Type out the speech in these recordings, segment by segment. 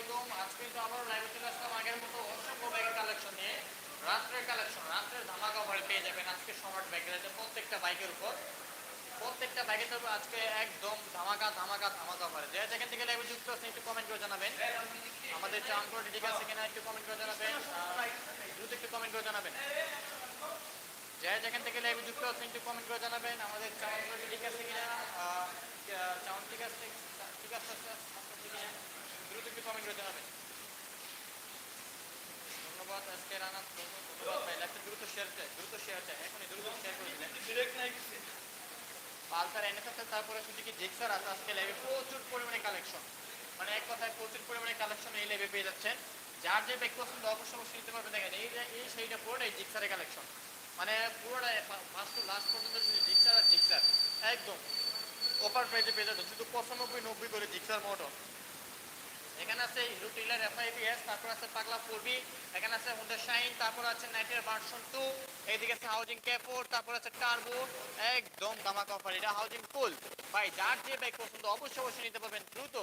আলাইকুম আজকে কিন্তু আবার লাইভে আসলাম। আগের মতো অসংখ্য ব্যাগের কালেকশন নিয়ে। রাত্রের কালেকশন রাত্রের ধামাকা অফারে পেয়ে যাবেন আজকে সম্রাট ব্যাগের আছে প্রত্যেকটা বাইকের উপর। প্রত্যেকটা ব্যাগের তরফে আজকে একদম ধামাকা ধামাকা ধামাকা অফারে যে যেখান থেকে লাইভে যুক্ত আছেন, একটু কমেন্ট করে জানাবেন। আমাদের চামপুর ঠিক আছে কিনা, একটু কমেন্ট করে জানাবেন। দ্রুত একটু কমেন্ট করে জানাবেন। যে যেখান থেকে লাইভে যুক্ত আছেন একটু কমেন্ট করে জানাবেন আমাদের চামপুর ঠিক আছে কিনা চাউন ঠিক আছে ঠিক আছে কিনা দ্রুত একটু কমেন্ট করে জানাবেন ধন্যবাদ আজকে রানা ধন্যবাদ ভাই লাইভটা দ্রুত শেয়ার চাই দ্রুত শেয়ার চাই এখনই দ্রুত শেয়ার করে দিলেন ডিরেক্ট নাই গেছে পালসার এনএস আছে তারপরে সুজুকি জিক্সার আছে আজকে লাইভে প্রচুর পরিমাণে কালেকশন মানে এক কথায় প্রচুর পরিমাণে কালেকশন এই লাইভে পেয়ে যাচ্ছেন। যার যে ব্যক্তি পছন্দ অবশ্যই অবশ্যই নিতে পারবেন। দেখেন, এই এই সেইটা পুরোটাই জিক্সারের কালেকশন মানে পুরোটাই ফার্স্ট টু লাস্ট পর্যন্ত শুধু জিক্সার আর জিক্সার একদম। অফার প্রাইসে পেয়ে যাচ্ছে শুধু পঁচানব্বই নব্বই করে জিক্সার মোটর এখানে আছে হিরো টিলার এফআইবিএস তারপর আছে পাগলা ফোরবি এখানে আছে হোন্ডা শাইন তারপর আছে নাইটের ভার্সন টু এইদিকে আছে হাউজিং ক্যাপোর তারপর আছে টার্বো একদম দামাকা অফার এটা হাউজিং ফুল ভাই, যার যে বাইক পছন্দ, অবশ্যই অবশ্যই নিতে পারবেন, দ্রুত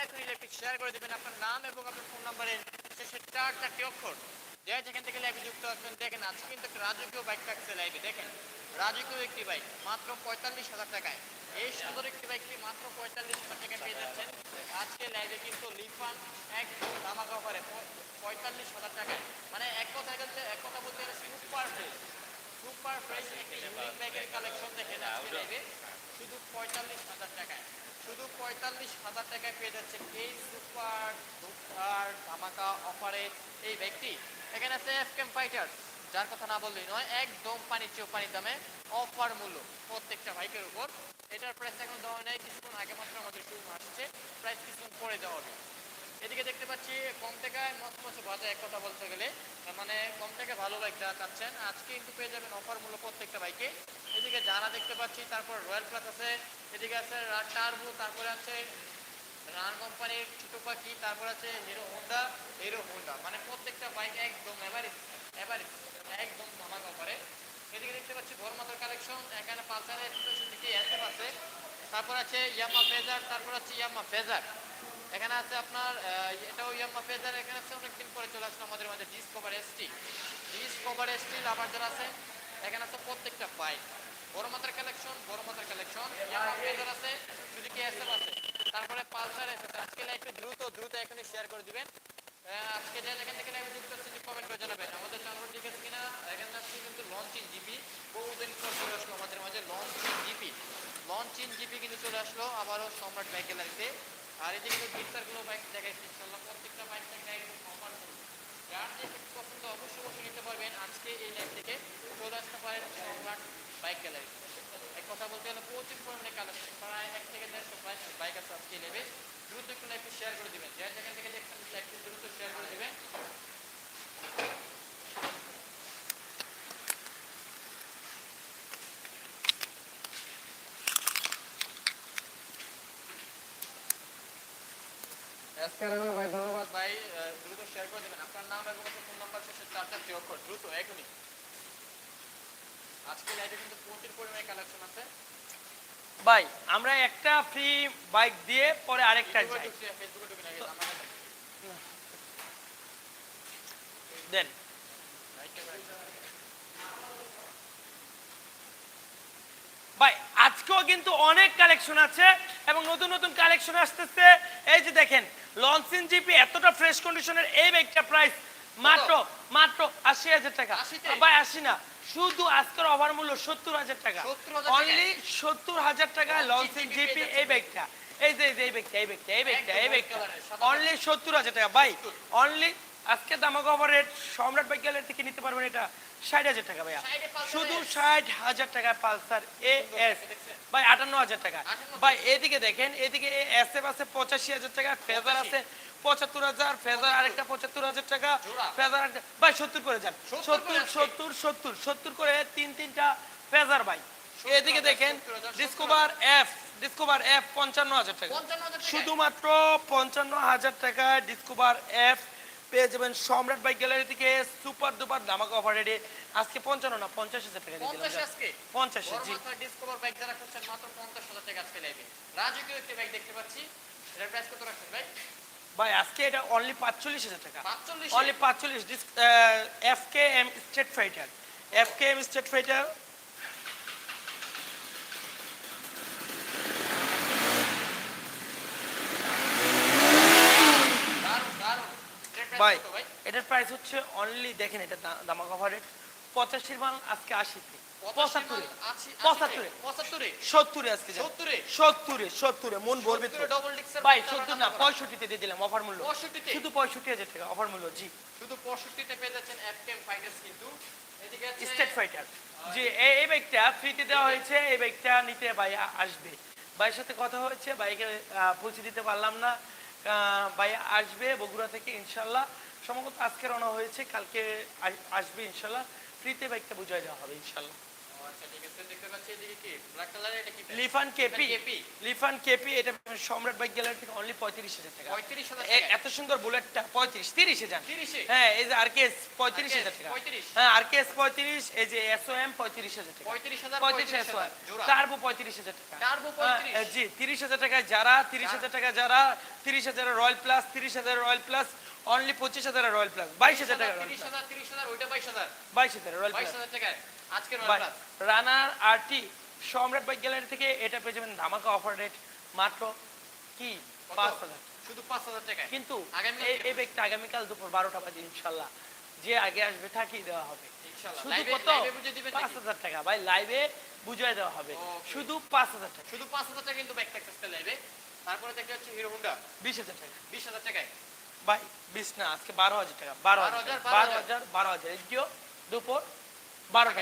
এক ইলেকট্রিক শেয়ার করে দেবেন আপনার নাম এবং আপনার ফোন নাম্বারের শেষে চার চারটি অক্ষর। যে যেখান থেকে লাইভে যুক্ত আছেন, দেখেন, আজকে কিন্তু একটা রাজকীয় বাইক থাকছে লাইভে দেখেন। রাজকীয় একটি বাইক মাত্র পঁয়তাল্লিশ হাজার টাকায়। এই সুন্দর একটি বাইকটি মাত্র পঁয়তাল্লিশ টাকায় পেয়ে যাচ্ছেন। আজকে লাইভে কিন্তু লিফান একদম ধামাকা অফারে পঁয়তাল্লিশ হাজার টাকায় মানে এক কথা বলতে, এক কথা বলতে গেলে সুপার ফ্রেশ সুপার ফ্রেশ একটি ইউনিক ব্যাগের কালেকশন দেখেন আজকে লাইভে শুধু পঁয়তাল্লিশ হাজার টাকায়, শুধু পঁয়তাল্লিশ হাজার টাকায় পেয়ে যাচ্ছেন এই সুপার সুপার ধামাকা অফারে এই ব্যক্তি এখানে আছে এফ কেম ফাইটার যার কথা না বললেই নয়, একদম পানির চেয়েও পানির দামে অফার মূল্য প্রত্যেকটা বাইকের উপর। এটার প্রাইস এখন দেওয়া নেই, কিছুক্ষণ আগে মাত্র আমাদের শুরু আসছে প্রাইস কিছুক্ষণ পরে দেওয়া হবে। এদিকে দেখতে পাচ্ছি, কম টাকায় মত মতো বাজে এক কথা বলতে গেলে। মানে কম টাকা ভালো বাইক যা চাচ্ছেন, আজকে কিন্তু পেয়ে যাবেন অফার মূল্য প্রত্যেকটা বাইকে এদিকে জানা দেখতে পাচ্ছি, তারপর রয়্যাল প্লাস আছে, এদিকে আছে টার্বো তারপরে আছে রান কোম্পানির ছোট পাখি, তারপর আছে হিরো হোন্ডা হিরো হোন্ডা মানে প্রত্যেকটা বাইক একদম এভারেজ এভারেজ একদম ধামাকা করে এদিকে দেখতে পাচ্ছি বড়মাতার কালেকশন এখানে পালসারের দিকে এসএফ আছে তারপর আছে ইয়ামা ফেজার, তারপর আছে ইয়ামা ফেজার। এখানে আছে আপনার এটাও ইয়ামা ফেজার, এখানে আছে অনেকদিন পরে চলে আসলো আমাদের মাঝে ডিসকভার এসটি ডিসকভার এসটি আবার যারা আছে, এখানে আছে প্রত্যেকটা বাইক বড় মাত্রার কালেকশন বড় মাত্রার কালেকশন ইয়ামা ফেজার আছে সুজুকি এসএফ আছে? তারপরে পালসার এসে আজকে লাইভে দ্রুত দ্রুত এখানে শেয়ার করে দিবেন। আজকে যে যেখান থেকে লাইভে যুক্ত হচ্ছে কমেন্ট করে জানাবেন। আমাদের চ্যানেল ঠিক আছে কিনা এখানে আজকে কিন্তু লঞ্চিং জিপি বহুদিন পর চলে আসলো আমাদের মাঝে লঞ্চিং জিপি লঞ্চিং জিপি কিন্তু চলে আসলো আবারও সম্রাট বাইকে লাগতে আর এদিকে কিন্তু গিফটারগুলো বাইক দেখাইছি ইনশাল্লাহ প্রত্যেকটা বাইক থেকে একদম অফার যার যে পছন্দ অবশ্যই অবশ্যই নিতে পারবেন আজকে এই লাইভ থেকে চলে আসতে পারেন সম্রাট বাইক গ্যালারি এক কথা বলতে গেলে প্রচুর পরিমাণে কালেকশন প্রায় এক থেকে দেড়শো বাইক আছে আজকে নেবে দ্রুত একটু লাইভটি শেয়ার করে দিবেন যে যেখান থেকে দেখছেন লাইভটি দ্রুত শেয়ার করে দিবেন এসকারানা ভাই ধন্যবাদ। ভাই দ্রুত শেয়ার করে দেবেন। আপনার নাম এবং ফোন নাম্বার শেষে চার চারটি অক্ষর দ্রুত এখনই। আজকে লাইভে কিন্তু প্রচুর পরিমাণে কালেকশন আছে। ভাই আমরা একটা ফ্রি বাইক দিয়ে পরে আরেকটা যাই। দেন। ভাই। আজকেও কিন্তু অনেক কালেকশন আছে এবং নতুন নতুন কালেকশন আসতেছে। এই যে দেখেন লঞ্চিন জিপি এতটা ফ্রেশ কন্ডিশনের এই বাইকটা প্রাইস মাত্র মাত্র আশি হাজার টাকা। 80 তে? ভাই আশি না। শুধু আজকের অফার মূল্য সত্তর হাজার টাকা। অনলি সত্তর হাজার টাকা লঞ্চিন জিপি এই ব্যাগটা এই যে এই ব্যাগটা এই ব্যাগটা এই ব্যাগটা এই ব্যাগটা অনলি সত্তর হাজার টাকা। ভাই অনলি আজকে অফারের সম্রাট বাইক গ্যালারি থেকে নিতে পারবেন এটা ষাট হাজার টাকা ভাইয়া। 60 এ পালসার শুধু ষাট হাজার টাকা পালসার এ এস ভাই আটান্ন হাজার টাকা। ভাই এদিকে দেখেন এদিকে এ এস এফ আছে পঁচাশি হাজার টাকা ফেজার আছে পঁচাত্তর হাজার ফেজার আরেকটা পঁচাত্তর হাজার টাকা ফেজার আরেকটা ভাই সত্তর করে যান। সত্তর সত্তর সত্তর সত্তর করে তিন তিনটা ফেজার ভাই। এদিকে দেখেন 70,000, ডিসকভার এফ ডিসকভার এফ পঞ্চান্ন হাজার টাকা। 55,000 টাকা? শুধুমাত্র পঞ্চান্ন হাজার টাকা ডিসকভার এফ পেয়ে যাবেন সম্রাট বাইক গ্যালারি থেকে সুপার দুপার ধামাকা অফার রেডি আজকে পঞ্চান্ন না পঞ্চাশ হাজার টাকা দিয়ে দিলাম 50 আজকে? পঞ্চাশ জি ডিসকভার বাইক যারা খুঁজছেন মাত্র 50,000 টাকা আজকে লাইভে। রাজকীয় একটি বাইক দেখতে পাচ্ছি। এটার প্রাইস কত রাখছেন ভাই? ভাই আজকে এটা অনলি পাঁচচল্লিশ হাজার টাকা 45 অনলি পাঁচচল্লিশ F K M street fighter F K M street fighter ভাই? এটার প্রাইস হচ্ছে অনলি দেখেন এটা দামাক অফার রেট পঁচাশির মাল আজকে আশিতে। পঁচাত্তরে। পঁচাত্তরে। পঁচাত্তরে? সত্তরে আজকে সত্তরে? সত্তরে সত্তরে মন ভরবে ভাই সত্তর না পঁয়ষট্টিতে দিয়ে দিলাম অফার মূল্য। শুধু পঁয়ষট্টি হাজার টাকা অফার মূল্য জি। শুধু 65 তে পেয়ে যাচ্ছেন FKM Fighters কিন্তু। স্টেট ফাইটার জি এই বাইকটা ফ্রিতে দেওয়া হয়েছে এই বাইকটা নিতে ভাই আসবে। ভাইয়ের সাথে কথা হয়েছে বাইকে পৌঁছে দিতে পারলাম না। ভাই আসবে বগুড়া থেকে, ইনশাল্লাহ। সম্ভবত আজকে রওনা হয়েছে, কালকে আসবে, ইনশাল্লাহ। ফ্রিতে বাইকটা বুঝাই দেওয়া হবে, ইনশাল্লাহ। ও? লিফান কেপি। লিফান কেপি এটা সম্রাট বাইক গ্যালারি থেকে অনলি পঁয়ত্রিশ হাজার টাকা। 35,000 এ- টাকা। এত সুন্দর বুলেটটা পঁয়ত্রিশ তিরিশ হাজার। 30 এ? হ্যাঁ এই যে পঁয়ত্রিশ হাজার টাকা। 35 হ্যাঁ আরকেএস পঁয়ত্রিশ এই যে এসওএম পঁয়ত্রিশ হাজার টাকা। 35,000, পঁয়ত্রিশ 35,000 এসওএম জোড়া। টার্বো পঁয়ত্রিশ হাজার টাকা। Turbo 35 জি তিরিশ হাজার টাকায় যারা তিরিশ হাজার টাকা যারা তিরিশ হাজার রয়্যাল প্লাস তিরিশ হাজার রয়্যাল প্লাস অনলি পঁচিশ হাজার রয়্যাল প্লাস বাইশ হাজার টাকা রয়্যাল প্লাস 30,000, 30,000, ওইটা 22,000 বাইশ হাজার রয়্যাল প্লাস 22,000 টাকায়। আজকের বাই। Royal Plus। Runner RT Samrat bike gallery থেকে এটা পেয়ে যাবেন ধামাকা অফার রেট মাত্র কি? পাঁচ হাজার। শুধু 5,000 টাকায়। কিন্তু এই ব্যাগটা আগামীকাল দুপুর বারোটা বাজে ইনশাল্লাহ। যে আগে আসবে থাকিয়ে দেওয়া হবে। শুধু কত? বুঝিয়ে পাঁচ হাজার টাকা। ভাই লাইভে বুঝাই দেওয়া হবে। শুধু পাঁচ হাজার টাকা। শুধু 5,000 টাকা কিন্তু ব্যাক ট্যাক্স লাইভে তারপরে দেখতে পাচ্ছি হিরো হোন্ডা বিশ হাজার টাকা। 20,000 টাকায়। ভাই বিশ না আজকে বারো হাজার টাকা। বারো হাজার বারো হাজার। বারো হাজার। এটিও দুপুর বারোটা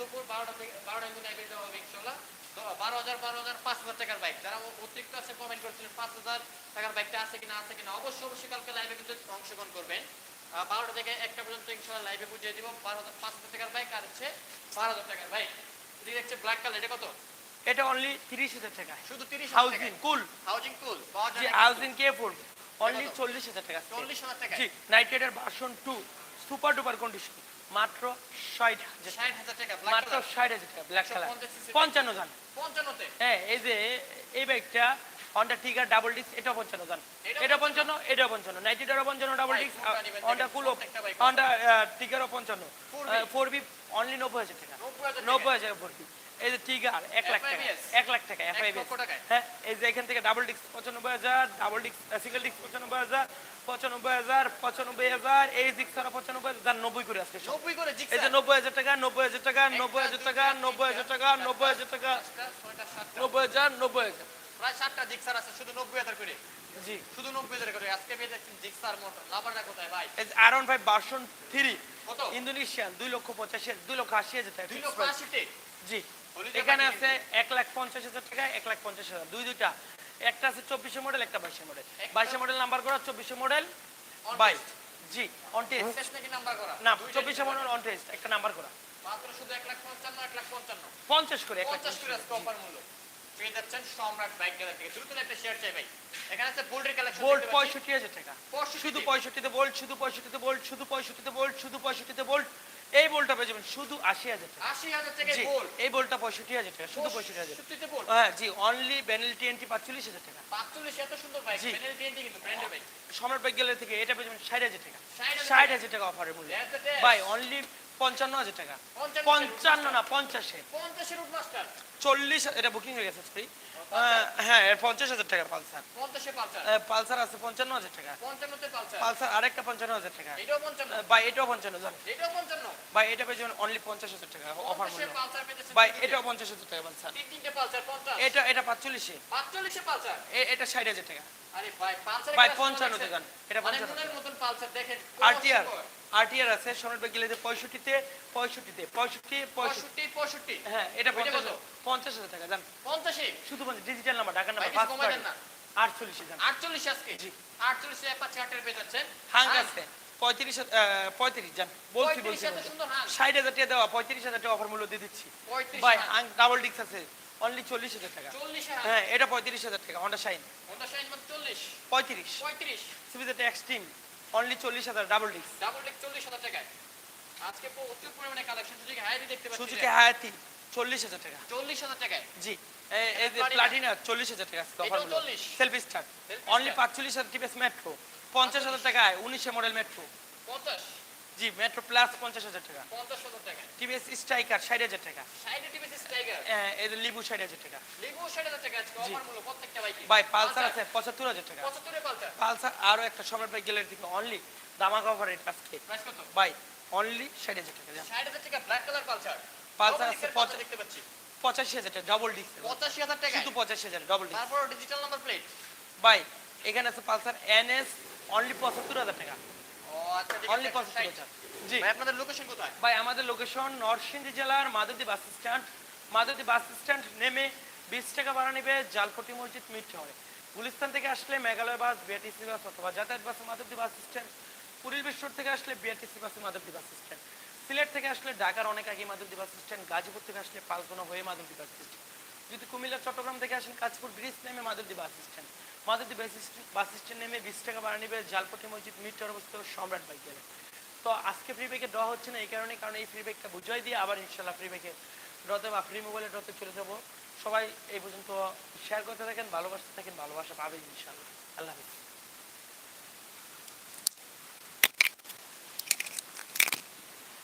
দুপুর 12টা থেকে 12টা কিন্তু লাইভে দেওয়া হবে ইনশাআল্লাহ তো 12,000 12,000 5,000 টাকার বাইক যারা অতিরিক্ত আছে কমেন্ট করছিলেন 5,000 টাকার বাইকটা আছে কিনা আছে কিনা অবশ্যই অবশ্যই কালকে লাইভে কিন্তু অংশগ্রহণ করবেন। আহ, 12টা থেকে একটা পর্যন্ত ইনশাআল্লাহ লাইভে বুঝিয়ে দিব। 12,000 5,000 টাকার বাইক আর হচ্ছে 12,000 টাকার বাইক এদিকে হচ্ছে ব্ল্যাক কালার এটা কত? এটা অনলি তিরিশ হাজার টাকা। শুধু 30 হাউজিং কুল হাউজিং কুল? হাউজিং কে অনলি চল্লিশ হাজার টাকা। 40,000 টাকায়। জি night rider version two super duper condition মাত্র ষাট হাজার টাকা। 60,000 টাকা ব্ল্যাক মাত্র ষাট হাজার টাকা ব্ল্যাক কালার পঞ্চান্ন জান। পঞ্চান্নতে। হ্যাঁ এই যে এই বাইকটা হন্ডা টিগার ডাবল ডিস্ক এটা পঞ্চান্ন জান। এটা পঞ্চান্ন। এটা পঞ্চান্ন। নাইনটিটারও পঞ্চান্ন ডাবল ডিস্ক হন্ডা কুলো হন্ডা টিগারও পঞ্চান্ন। ফোর বি অনলি নব্বই হাজার টাকা। নব্বই হাজার ফোর বি এই যে টিগার এক লাখ টাকা এক লাখ টাকা। হ্যাঁ এই যে এখান থেকে ডাবল ডিস্ক পঁচানব্বই হাজার ডাবল ডিস্ক সিঙ্গেল ডিস্ক পঁচানব্বই হাজার পঁচানব্বই হাজার পঁচানব্বই হাজার এই ডিস্ক পঁচানব্বই হাজার নব্বই করে আসছে সব। 90 করে এই যে নব্বই হাজার টাকা নব্বই হাজার টাকা নব্বই হাজার টাকা নব্বই হাজার টাকা নব্বই হাজার টাকা। নব্বই হাজার নব্বই হাজার। প্রায় সাতটা জিক্সার আছে শুধু 90000 করে। জি। শুধু 90000 করে। আজকে পেয়ে যাচ্ছেন জিক্সার মোটর লাভারটা কোথায় ভাই? R one version three Indonesian দুই লক্ষ পঁচাশি দুই লক্ষ আশি হাজার টাকা 2 লক্ষ price। 80 তে জি। এখানে আছে এক লাখ পঞ্চাশ হাজার টাকা এক লাখ পঞ্চাশ হাজার। দুই দুইটা। একটা আছে চব্বিশে মডেল একটা বাইশে মডেল। বাইশে মডেল নাম্বার করা চব্বিশে মডেল বাইশ জি অন টেস্ট না চব্বিশে মডেল অন টেস্ট একটা নাম্বার করা। মাত্র শুধু 1 লাখ 55 1 লাখ 55 পঞ্চাশ করে 50 করে আজকে মূল্য। পেয়ে যাচ্ছেন সম্রাট বাইক গ্যালারি থেকে। দ্রুত একটা শেয়ার চাই ভাই। এখানে আছে বোল্ডের কালেকশন বোল্ট পঁয়ষট্টি হাজার টাকা। 65 শুধু পঁয়ষট্টিতে বোল্ট শুধু পঁয়ষট্টিতে বোল্ট শুধু পঁয়ষট্টিতে বোল্ট শুধু পঁয়ষট্টিতে বোল্ট এই বোল্টটা পেয়ে যাবেন শুধু আশি হাজার টাকা। 80000 টাকায় জি এই বোল্টটা পঁয়ষট্টি হাজার টাকা শুধু পঁয়ষট্টি হাজার 65 তে বোল্ড হ্যাঁ জি অনলি বেনেল টিএনটি পাঁচচল্লিশ হাজার টাকা। 45 এত সুন্দর বাইক জি। প্যানেল টিএনটি কিন্তু ব্র্যান্ডের বাইক সম্রাট বাইক গ্যালারি থেকে এটা পেয়ে যাবেন ষাট হাজার টাকা। ষাট হাজার টাকা। অফারের মূল্য. ভাই অনলি পঞ্চান্ন হাজার টাকা। পঞ্চান্ন না পঞ্চাশে। পঞ্চাশের রুট মাস্টার চল্লিশ এটা বুকিং হয়ে গেছে হ্যাঁ এর পঞ্চাশ হাজার টাকা পালসার। পালসার? আছে পঞ্চান্ন হাজার টাকা। পালসার? আরেকটা পঞ্চান্ন হাজার টাকা। এটাও পঞ্চান্ন? এটাও পঞ্চান্ন হাজার এটাও এটা পেয়েছেন অনলি পঞ্চাশ হাজার টাকা অফার মূল্য। এটাও পঞ্চাশ হাজার টাকা পালসার। এটা এটা পাঁচচল্লিশে। এটা ষাট হাজার টাকা। ভাই পালসার ভাই, 55 তে যান। এটা মানে 55 মনের মতন পালসার দেখেন আরটিআর আরটিআর আছে সোনার ব্যাগ গেলে পঁয়ষট্টিতে পঁয়ষট্টিতে পঁয়ষট্টি পঁয়ষট্টি। পঁয়ষট্টি পঁয়ষট্টি। হ্যাঁ এটা পঞ্চাশ পঞ্চাশ হাজার টাকা জান। পঞ্চাশে? শুধু ডিজিটাল নাম্বার ঢাকার নাম্বার ফার্স্ট কমাই আটচল্লিশে জান আটচল্লিশ আজকে? জি। আটচল্লিশে এক পাঁচ চারটের পেয়ে যাচ্ছেন। হাং আছে পঁয়ত্রিশ পঁয়ত্রিশ বলছি বলছি ষাট হাজার টাকা দেওয়া পঁয়ত্রিশ হাজার টাকা অফার মূল্য দিয়ে দিচ্ছি। ভাই ডাবল ডিক্স আছে। অনলি চল্লিশ হাজার টাকা। হ্যাঁ এটা পঁয়ত্রিশ হাজার টাকা হন্ডা শাইন পঁয়ত্রিশ। পঁয়ত্রিশ। এক্সট্রিম অনলি চল্লিশ হাজার ডাবল ডিক্স ডাবল ডেক চল্লিশ হাজার টাকায়। আজকে প্রচুর পরিমাণে কালেকশন সুযোগ হাইরি দেখতে পাচ্ছি সুজুকি হায়াতি চল্লিশ হাজার টাকা। চল্লিশ হাজার টাকায়। জি এই- যে প্লাটিনা চল্লিশ হাজার টাকা এটাও অফার মূল্য 40 সেলফি স্টার Selfie অনলি। পাঁচচল্লিশ হাজার টিপিএস মেট্রো পঞ্চাশ হাজার টাকায় উনিশে মডেল মেট্রো পঞ্চাশ। জি মেট্রো প্লাস পঞ্চাশ হাজার টাকা। পঞ্চাশ হাজার টাকায় টিভিএস স্ট্রাইকার ষাট হাজার টাকা। এর লিবু ষাট হাজার টাকা। লিগো ষাট হাজার টাকা আজকে মূল্য প্রত্যেকটা বাইকে ভাই পালসার আছে পঁচাত্তর হাজার টাকা। পঁচাত্তরে পালসার পালসার আরও একটা সম্রাট বাইক গেলের দিকে অনলি দামাক অফার রেট আজকে। প্রাইস কত? ভাই অনলি ষাট হাজার টাকা ষাট হাজার টাকা ব্ল্যাক কালার পালসার পালসার আছে দেখতে পাচ্ছি। পঁচাশি হাজার টাকা ডবল ডিস্ক পঁচাশি হাজার টাকা শুধু পঁচাশি হাজার ডবল ডিস্ক তারপর ডিজিটাল নাম্বার প্লেট ভাই এখানে আছে পালসার এনএস অনলি পঁচাত্তর হাজার টাকা। আচ্ছা অনলি। জি। ভাই আপনাদের লোকেশন কোথায়? ভাই আমাদের লোকেশন নরসিংদী জেলার Madhabdi bus stand. Madhabdi bus stand নেমে বিশ টাকা ভাড়া নেবে জালপটি মসজিদ মিট শহরে গুলিস্তান থেকে আসলে মেঘালয় বাস বিআরটিসি বাস অথবা যাতায়াত বাসে মাধবদী বাস স্ট্যান্ড। পুরীর বিশ্বর থেকে আসলে বিআরটিসি বাসে মাধবদী বাস স্ট্যান্ড। সিলেট থেকে আসলে ঢাকার অনেক আগে মাধবদী বাস স্ট্যান্ড। গাজীপুর থেকে আসলে পালগোনা হয়ে মাধবদী বাস স্ট্যান্ড। যদি কুমিল্লা চট্টগ্রাম থেকে আসেন কাজপুর ব্রিজ নেমে Madhabdi bus stand. Madhabdi bus stand নেমে বিশ টাকা ভাড়া নেবে জালপটি মসজিদ মিড অবস্থিত সম্রাট বাইক। গেলে তো আজকে ফ্রি ব্যাগে ড্র হচ্ছে না, এই কারণে, কারণ এই ফ্রি ব্যাগটা বুঝাই দিয়ে আবার ইনশাল্লাহ ফ্রি ব্যাগে ড্রতে বা ফ্রি মোবাইলে ড্রতে চলে যাব। সবাই এই পর্যন্ত শেয়ার করতে থাকেন, ভালোবাসতে থাকেন, ভালোবাসা পাবেন ইনশাল্লাহ আল্লাহ হাফিজ।